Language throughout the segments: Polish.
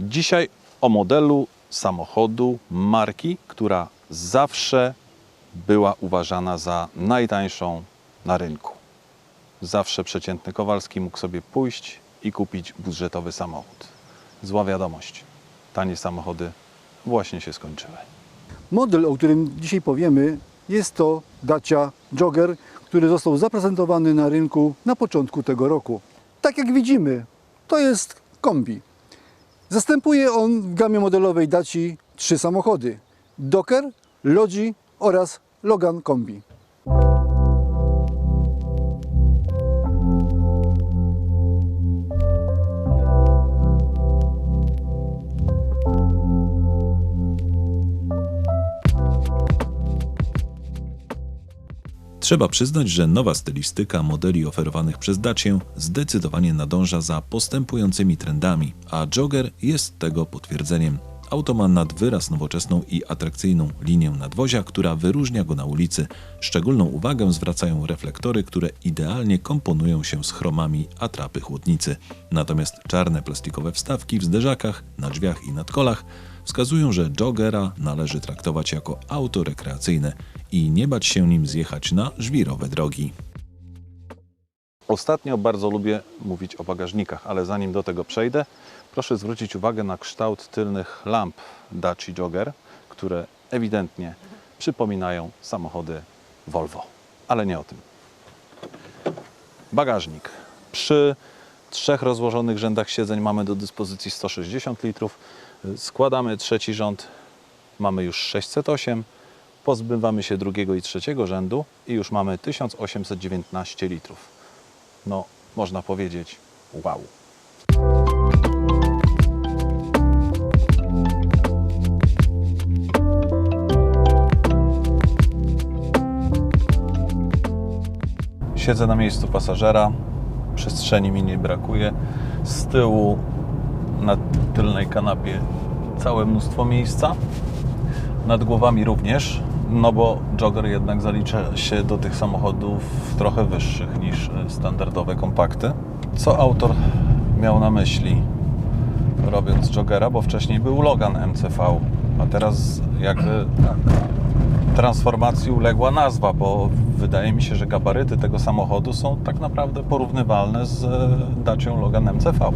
Dzisiaj o modelu samochodu marki, która zawsze była uważana za najtańszą na rynku. Zawsze przeciętny Kowalski mógł sobie pójść i kupić budżetowy samochód. Zła wiadomość. Tanie samochody właśnie się skończyły. Model, o którym dzisiaj powiemy, jest to Dacia Jogger, który został zaprezentowany na rynku na początku tego roku. Tak jak widzimy, to jest kombi. Zastępuje on w gamie modelowej Daci trzy samochody: Docker, Lodzi oraz Logan Kombi. Trzeba przyznać, że nowa stylistyka modeli oferowanych przez Dacię zdecydowanie nadąża za postępującymi trendami, a Jogger jest tego potwierdzeniem. Auto ma nad wyraz nowoczesną i atrakcyjną linię nadwozia, która wyróżnia go na ulicy. Szczególną uwagę zwracają reflektory, które idealnie komponują się z chromami atrapy chłodnicy. Natomiast czarne plastikowe wstawki w zderzakach, na drzwiach i nadkolach wskazują, że Joggera należy traktować jako auto rekreacyjne i nie bać się nim zjechać na żwirowe drogi. Ostatnio bardzo lubię mówić o bagażnikach, ale zanim do tego przejdę, proszę zwrócić uwagę na kształt tylnych lamp Daci Jogger, które ewidentnie przypominają samochody Volvo. Ale nie o tym. Bagażnik. Przy trzech rozłożonych rzędach siedzeń mamy do dyspozycji 160 litrów. Składamy trzeci rząd, mamy już 608. Pozbywamy się drugiego i trzeciego rzędu i już mamy 1819 litrów no można powiedzieć wow. Siedzę na miejscu pasażera, przestrzeni mi nie brakuje. Z tyłu na tylnej kanapie całe mnóstwo miejsca. Nad głowami również, no bo Jogger jednak zalicza się do tych samochodów trochę wyższych niż e, standardowe kompakty. Co autor miał na myśli robiąc Joggera, bo wcześniej był Logan MCV, a teraz jakby transformacji uległa nazwa, bo wydaje mi się, że gabaryty tego samochodu są tak naprawdę porównywalne z e, Dacią Logan MCV.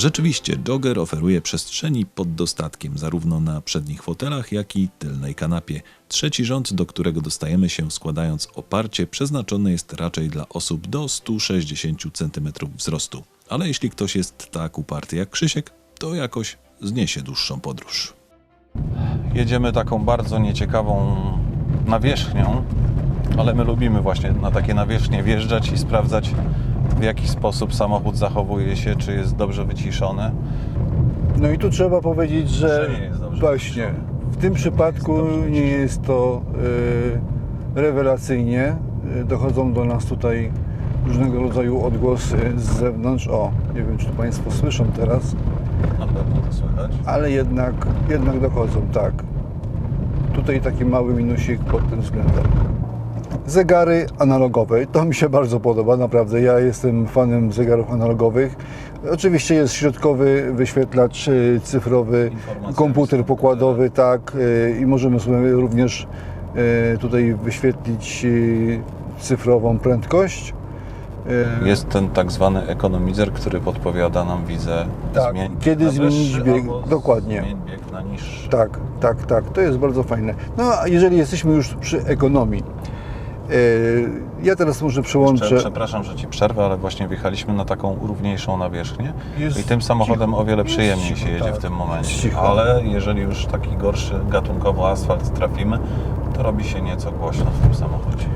Rzeczywiście, Jogger oferuje przestrzeni pod dostatkiem zarówno na przednich fotelach, jak i tylnej kanapie. Trzeci rząd, do którego dostajemy się składając oparcie, przeznaczony jest raczej dla osób do 160 cm wzrostu. Ale jeśli ktoś jest tak uparty jak Krzysiek, to jakoś zniesie dłuższą podróż. Jedziemy taką bardzo nieciekawą nawierzchnią, ale my lubimy właśnie na takie nawierzchnie wjeżdżać i sprawdzać, w jaki sposób samochód zachowuje się, czy jest dobrze wyciszony. No i tu trzeba powiedzieć, że, Że właśnie w tym przypadku nie jest to y, rewelacyjnie. Y, Dochodzą do nas tutaj różnego rodzaju odgłosy z zewnątrz. O, nie wiem, czy to Państwo słyszą teraz, Na pewno to słychać. ale jednak, jednak dochodzą, tak. Tutaj taki mały minusik pod tym względem. Zegary analogowe, to mi się bardzo podoba, naprawdę. Ja jestem fanem zegarów analogowych. Oczywiście jest środkowy wyświetlacz y, cyfrowy, Informacja komputer pokładowy, tak, y, i możemy sobie również y, tutaj wyświetlić cyfrową prędkość. Jest ten tak zwany ekonomizer, który podpowiada nam, widzę, Tak, zmień kiedy zmienić bieg, dokładnie. Zmień bieg na niższy. Tak, tak, tak. To jest bardzo fajne. No a jeżeli jesteśmy już przy ekonomii, ja teraz może przełączę. Prze- Przepraszam, że Ci przerwę, ale właśnie wjechaliśmy na taką równiejszą nawierzchnię Jest i tym samochodem cicho. o wiele przyjemniej cicho, się jedzie tak. w tym momencie. Ale jeżeli już taki gorszy gatunkowo asfalt trafimy, to robi się nieco głośno w tym samochodzie.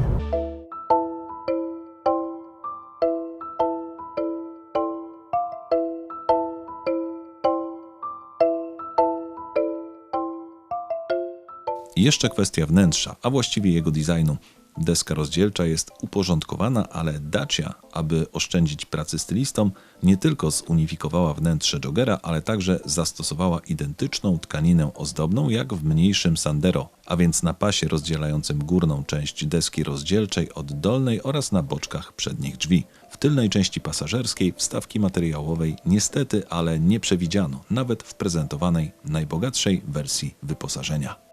Jeszcze kwestia wnętrza, a właściwie jego designu. Deska rozdzielcza jest uporządkowana, ale Dacia, aby oszczędzić pracy stylistom, nie tylko zunifikowała wnętrze Jogera, ale także zastosowała identyczną tkaninę ozdobną jak w mniejszym Sandero, a więc na pasie rozdzielającym górną część deski rozdzielczej od dolnej oraz na boczkach przednich drzwi. W tylnej części pasażerskiej wstawki materiałowej niestety, ale nie przewidziano, nawet w prezentowanej najbogatszej wersji wyposażenia.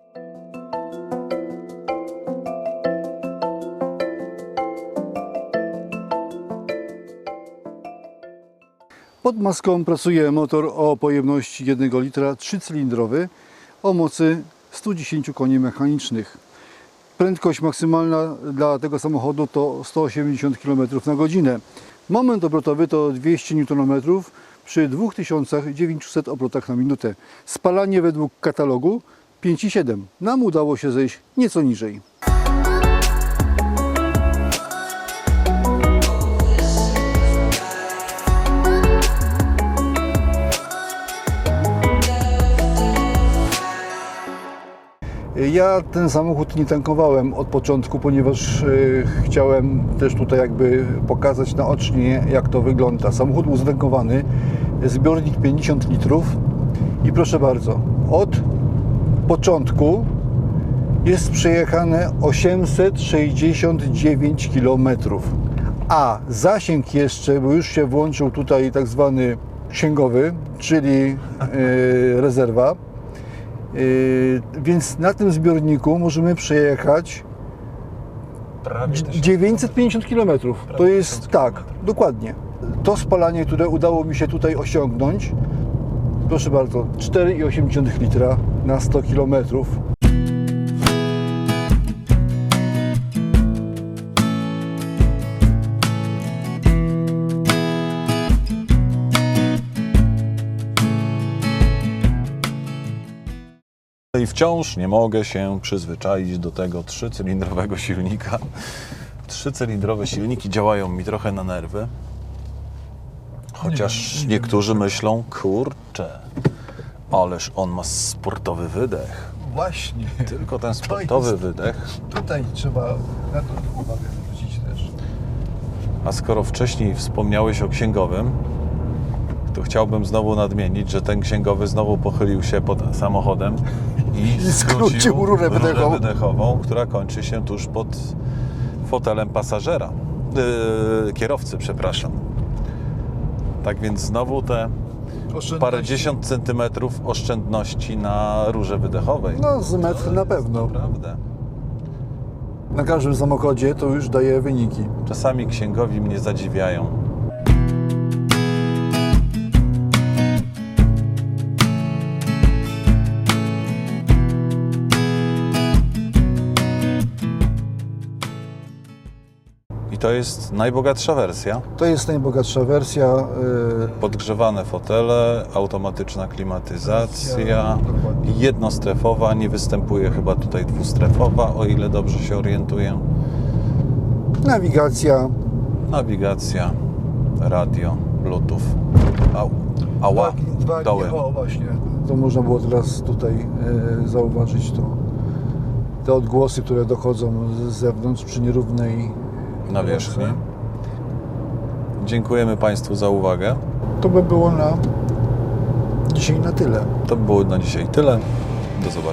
Pod maską pracuje motor o pojemności 1 litra, trzycylindrowy o mocy 110 koni mechanicznych. Prędkość maksymalna dla tego samochodu to 180 km na godzinę. Moment obrotowy to 200 Nm przy 2900 obrotach na minutę. Spalanie według katalogu 5,7. Nam udało się zejść nieco niżej. Ja ten samochód nie tankowałem od początku, ponieważ y, chciałem też tutaj jakby pokazać naocznie, jak to wygląda. Samochód był zatankowany, zbiornik 50 litrów i proszę bardzo, od początku jest przejechane 869 km, a zasięg jeszcze, bo już się włączył tutaj tak zwany księgowy, czyli y, rezerwa, Yy, więc na tym zbiorniku możemy przejechać Prawie 950 km. To jest 1000 tak, kilometrów. dokładnie. To spalanie, które udało mi się tutaj osiągnąć, proszę bardzo, 4,8 litra na 100 km. Wciąż nie mogę się przyzwyczaić do tego trzycylindrowego silnika. Trzycylindrowe silniki działają mi trochę na nerwy. Chociaż niektórzy myślą, kurczę, ależ on ma sportowy wydech. Właśnie, Tylko ten sportowy jest- wydech. tutaj trzeba na to uwagę zwrócić też. A skoro wcześniej wspomniałeś o księgowym, to chciałbym znowu nadmienić, że ten księgowy znowu pochylił się pod samochodem i, skrócił rurę wydechową. wydechową, która kończy się tuż pod fotelem pasażera. Yy, kierowcy, przepraszam. Tak więc znowu te parędziesiąt centymetrów oszczędności na rurze wydechowej. No, z metr na pewno. Naprawdę. Na każdym samochodzie to już daje wyniki. Czasami księgowi mnie zadziwiają. To jest najbogatsza wersja. To jest najbogatsza wersja. yy, Podgrzewane fotele, automatyczna klimatyzacja, Dokładnie. jednostrefowa, nie występuje chyba tutaj dwustrefowa, o ile dobrze się orientuję. Nawigacja. Nawigacja, radio, bluetooth. Au. Ała, dołem. O, właśnie. To można było teraz tutaj e, zauważyć to. Te odgłosy, które dochodzą z zewnątrz przy nierównej nawierzchni. Dziękujemy Państwu za uwagę. To by było na dzisiaj na tyle. To by było na dzisiaj tyle. Do zobaczenia.